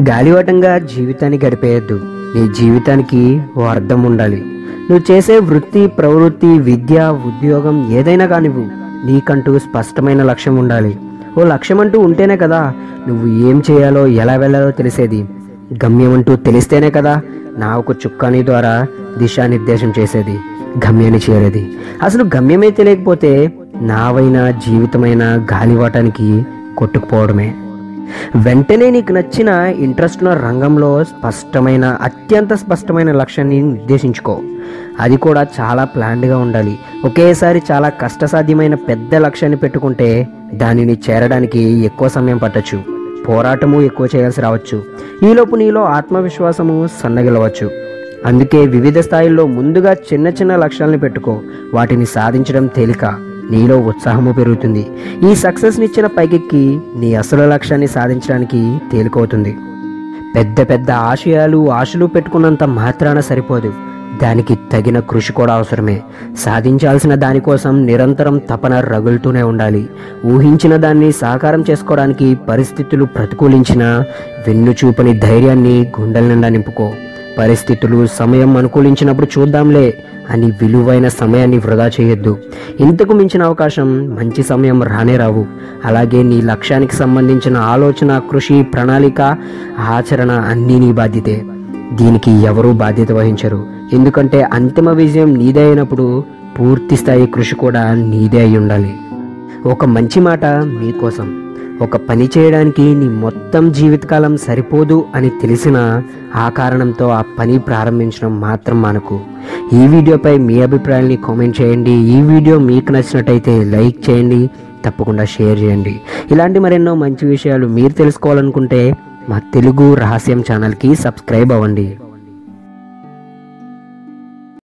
గాలివటంగా జీవితాన్ని గడిపేయద్దు. నీ జీవితానికి ఓ అర్థం ఉండాలి. నువ్వు చేసే వృత్తి ప్రవృత్తి విద్య ఉద్యోగం ఏదైనా కానివ్వు నీకంటూ స్పష్టమైన లక్ష్యం ఉండాలి. ఓ లక్ష్యం అంటూ ఉంటేనే కదా నువ్వు ఏం చేయాలో ఎలా వెళ్ళాలో తెలిసేది. గమ్యం అంటూ తెలిస్తేనే కదా నా ఒక చుక్కాని ద్వారా దిశానిర్దేశం చేసేది గమ్యాన్ని చేరేది. అసలు గమ్యమే తెలియకపోతే నావైనా జీవితమైన గాలివాటానికి కొట్టుకుపోవడమే. వెంటనే నీకు నచ్చిన ఇంట్రెస్ట్ ఉన్న రంగంలో స్పష్టమైన అత్యంత స్పష్టమైన లక్ష్యాన్ని నిర్దేశించుకో. అది కూడా చాలా ప్లాన్డ్గా ఉండాలి. ఒకేసారి చాలా కష్టసాధ్యమైన పెద్ద లక్ష్యాన్ని పెట్టుకుంటే దానిని చేరడానికి ఎక్కువ సమయం పట్టచ్చు. పోరాటము ఎక్కువ చేయాల్సి రావచ్చు. ఈలోపు నీలో ఆత్మవిశ్వాసము సన్నగిలవచ్చు. అందుకే వివిధ స్థాయిల్లో ముందుగా చిన్న చిన్న లక్ష్యాలను పెట్టుకో. వాటిని సాధించడం తేలిక. నీలో ఉత్సాహము పెరుగుతుంది. ఈ సక్సెస్నిచ్చిన పైకెక్కి నీ అసలు లక్ష్యాన్ని సాధించడానికి తేలికవుతుంది. పెద్ద పెద్ద ఆశయాలు ఆశలు పెట్టుకున్నంత మాత్రాన సరిపోదు. దానికి తగిన కృషి కూడా అవసరమే. సాధించాల్సిన దానికోసం నిరంతరం తపన రగులుతూనే ఉండాలి. ఊహించిన దాన్ని సాకారం చేసుకోవడానికి పరిస్థితులు ప్రతికూలించిన వెన్నుచూపని ధైర్యాన్ని గుండెల నిండా నింపుకో. పరిస్థితులు సమయం అనుకూలించినప్పుడు చూద్దాంలే అని విలువైన సమయాన్ని వృధా చేయొద్దు. ఇంతకు మించిన అవకాశం మంచి సమయం రానే రావు. అలాగే నీ లక్ష్యానికి సంబంధించిన ఆలోచన కృషి ప్రణాళిక ఆచరణ అన్నీ నీ బాధ్యతే. దీనికి ఎవరూ బాధ్యత వహించరు. ఎందుకంటే అంతిమ విజయం నీదే అయినప్పుడు పూర్తి స్థాయి కృషి కూడా నీదే అయి ఉండాలి. ఒక మంచి మాట మీకోసం. ఒక పని చేయడానికి నీ మొత్తం జీవితకాలం సరిపోదు అని తెలిసిన ఆ కారణంతో ఆ పని ప్రారంభించడం మాత్రం మనకు. ఈ వీడియోపై మీ అభిప్రాయాల్ని కామెంట్ చేయండి. ఈ వీడియో మీకు నచ్చినట్టయితే లైక్ చేయండి. తప్పకుండా షేర్ చేయండి. ఇలాంటి మరెన్నో మంచి విషయాలు మీరు తెలుసుకోవాలనుకుంటే మా తెలుగు రహస్యం ఛానల్కి సబ్స్క్రైబ్ అవ్వండి.